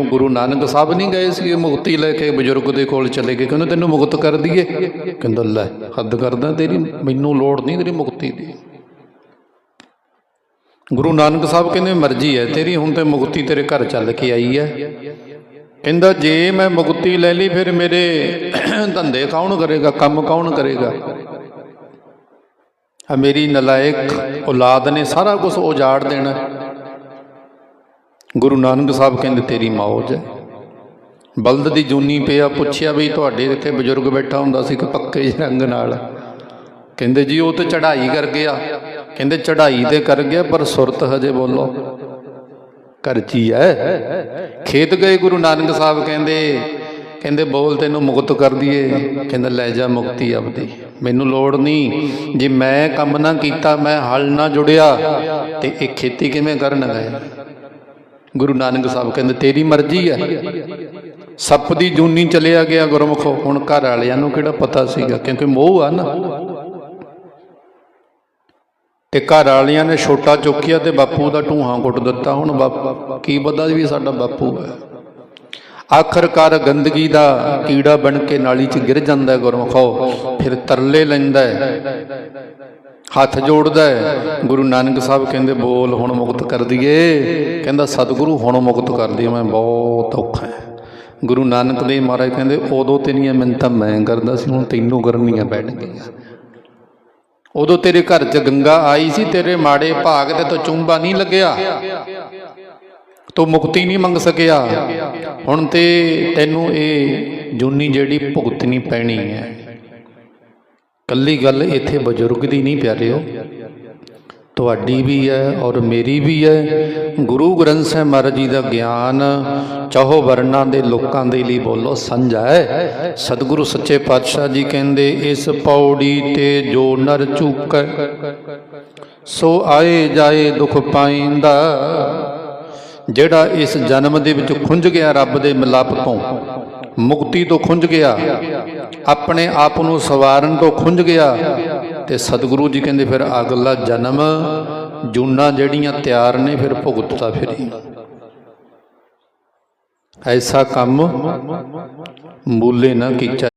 ਗੁਰੂ ਨਾਨਕ ਸਾਹਿਬ ਨਹੀਂ ਗਏ ਸੀ ਮੁਕਤੀ ਲੈ ਕੇ ਬਜ਼ੁਰਗ ਦੇ ਕੋਲ ਚਲੇ ਗਏ, ਕਹਿੰਦੇ ਤੈਨੂੰ ਮੁਕਤ ਕਰ ਦਈਏ। ਕਹਿੰਦਾ, ਲੈ, ਹੱਦ ਕਰਦਾ ਤੇਰੀ, ਮੈਨੂੰ ਲੋੜ ਨਹੀਂ ਤੇਰੀ ਮੁਕਤੀ ਦੀ। ਗੁਰੂ ਨਾਨਕ ਸਾਹਿਬ ਕਹਿੰਦੇ, ਮਰਜ਼ੀ ਹੈ, ਤੇਰੀ ਹੁਣ ਤੇ ਮੁਕਤੀ ਤੇਰੇ ਘਰ ਚੱਲ ਕੇ ਆਈ ਹੈ। ਕਹਿੰਦਾ, ਜੇ ਮੈਂ ਮੁਕਤੀ ਲੈ ਲਈ, ਫਿਰ ਮੇਰੇ ਧੰਦੇ ਕੌਣ ਕਰੇਗਾ, ਕੰਮ ਕੌਣ ਕਰੇਗਾ? ਆ ਮੇਰੀ ਨਲਾਇਕ ਔਲਾਦ ਨੇ ਸਾਰਾ ਕੁਝ ਉਜਾੜ ਦੇਣਾ। ਗੁਰੂ ਨਾਨਕ ਸਾਹਿਬ ਕਹਿੰਦੇ, ਤੇਰੀ ਮੌਜ ਹੈ। ਬਲਦ ਦੀ ਜੂਨੀ ਪਿਆ ਪੁੱਛਿਆ ਵੀ ਤੁਹਾਡੇ ਇੱਥੇ ਬਜ਼ੁਰਗ ਬੈਠਾ ਹੁੰਦਾ ਸੀ ਕਿ ਪੱਕੇ ਰੰਗ ਨਾਲ। ਕਹਿੰਦੇ, ਜੀ, ਉਹ ਤੇ ਚੜ੍ਹਾਈ ਕਰ ਗਿਆ। ਕਹਿੰਦੇ, ਚੜ੍ਹਾਈ ਤੇ ਕਰ ਗਿਆ, ਪਰ ਸੁਰਤ ਹਜੇ ਬੋਲੋ ਕਰਚੀ ਹੈ। ਖੇਤ ਗਏ ਗੁਰੂ ਨਾਨਕ ਸਾਹਿਬ ਕਹਿੰਦੇ ਕਹਿੰਦੇ, ਬੋਲ ਤੈਨੂੰ ਮੁਕਤ ਕਰ ਦਈਏ। ਕਹਿੰਦਾ, ਲੈ ਜਾ ਮੁਕਤੀ ਆਪਦੀ, ਮੈਨੂੰ ਲੋੜ ਨਹੀਂ। ਜੇ ਮੈਂ ਕੰਮ ਨਾ ਕੀਤਾ, ਮੈਂ ਹਲ ਨਾ ਜੁੜਿਆ, ਤੇ ਇਹ ਖੇਤੀ ਕਿਵੇਂ ਕਰਨ ਗਏ? ਗੁਰੂ ਨਾਨਕ ਸਾਹਿਬ ਕਹਿੰਦੇ, ਤੇਰੀ ਮਰਜ਼ੀ ਹੈ ਸੱਪ ਦੀ ਜੂਨੀ ਚਲਿਆ ਗਿਆ ਗੁਰਮੁਖੋ। ਹੁਣ ਘਰ ਵਾਲਿਆਂ ਨੂੰ ਕਿਹੜਾ ਪਤਾ ਸੀਗਾ? ਕਿਉਂਕਿ ਮੋਹ ਆ ਨਾ। ਤੇ ਘਰ ਵਾਲਿਆਂ ਨੇ ਛੋਟਾ ਚੁੱਕਿਆ ਤੇ ਬਾਪੂ ਦਾ ਢੂਹਾਂ ਕੁੱਟ ਦਿੱਤਾ। ਹੁਣ ਬਾਪ ਕੀ ਪਤਾ ਵੀ ਸਾਡਾ ਬਾਪੂ ਹੈ। ਆਖਰਕਾਰ ਗੰਦਗੀ ਦਾ ਕੀੜਾ ਬਣ ਕੇ ਨਾਲੀ 'ਚ ਗਿਰ ਜਾਂਦਾ ਹੈ ਗੁਰਮੁਖੋ, ਫਿਰ ਤਰਲੇ ਲੈਂਦਾ ਹੈ, ਹੱਥ ਜੋੜਦਾ ਹੈ। ਗੁਰੂ ਨਾਨਕ ਸਾਹਿਬ ਕਹਿੰਦੇ, ਬੋਲ ਹੁਣ ਮੁਕਤ ਕਰ ਦਈਏ। ਕਹਿੰਦਾ, ਸਤਿਗੁਰੂ ਹੁਣ ਮੁਕਤ ਕਰ ਦਈਏ, ਮੈਂ ਬਹੁਤ ਔਖਾ ਹੈ। ਗੁਰੂ ਨਾਨਕ ਦੇਵ ਮਹਾਰਾਜ ਕਹਿੰਦੇ, ਉਦੋਂ ਤੇਰੀਆਂ ਮਿੰਨਤਾਂ ਮੈਂ ਕਰਦਾ ਸੀ, ਹੁਣ ਤੈਨੂੰ ਕਰਨੀਆਂ ਪੈਣਗੀਆਂ। ਉਦੋਂ ਤੇਰੇ ਘਰ 'ਚ ਗੰਗਾ ਆਈ ਸੀ, ਤੇਰੇ ਮਾੜੇ ਭਾਗ ਤੇ ਤੋਂ ਚੁੰਬਾ ਨਹੀਂ ਲੱਗਿਆ। ਤੂੰ ਮੁਕਤੀ ਨਹੀਂ ਮੰਗ ਸਕਿਆ। ਹੁਣ ਤੇ ਤੈਨੂੰ ਇਹ ਜੂਨੀ ਜਿਹੜੀ ਭੁਗਤਣੀ ਪੈਣੀ ਹੈ। ਕੱਲੀ ਗੱਲ ਇੱਥੇ ਬਜ਼ੁਰਗ ਦੀ ਨਹੀਂ ਪਿਆਰਿਓ। ਤੁਹਾਡੀ ਵੀ ਹੈ ਔਰ ਮੇਰੀ ਵੀ ਹੈ। ਗੁਰੂ ਗ੍ਰੰਥ ਸਾਹਿਬ ਮਹਾਰਾਜ ਜੀ ਦਾ ਗਿਆਨ ਚਾਹੋ ਵਰਨਾ ਦੇ ਲੋਕਾਂ ਦੇ ਲਈ ਬੋਲੋ, ਸਾਂਝਾ ਹੈ। ਸਤਿਗੁਰੂ ਸੱਚੇ ਪਾਤਸ਼ਾਹ ਜੀ ਕਹਿੰਦੇ, ਇਸ ਪੌੜੀ ਤੇ ਜੋ ਨਰ ਚੁੱਕੈ ਸੋ ਆਏ ਜਾਏ ਦੁਖ ਪਾਇੰਦਾ। ਜਿਹੜਾ ਇਸ ਜਨਮ ਦੇ ਵਿੱਚ ਖੁੰਝ ਗਿਆ ਰੱਬ ਦੇ ਮਿਲਾਪ ਤੋਂ, ਮੁਕਤੀ ਤੋਂ ਖੁੰਝ ਗਿਆ, ਆਪਣੇ ਆਪ ਨੂੰ ਸਵਾਰਨ ਤੋਂ ਖੁੰਝ ਗਿਆ, ਤੇ ਸਤਿਗੁਰੂ ਜੀ ਕਹਿੰਦੇ ਫਿਰ ਅਗਲਾ ਜਨਮ ਜੂਨਾ ਜਿਹੜੀਆਂ ਤਿਆਰ ਨੇ ਫਿਰ ਭੁਗਤਦਾ ਫਿਰੀ ਐਸਾ ਕੰਮ ਮੂਲੇ ਨਾ ਕੀਤਾ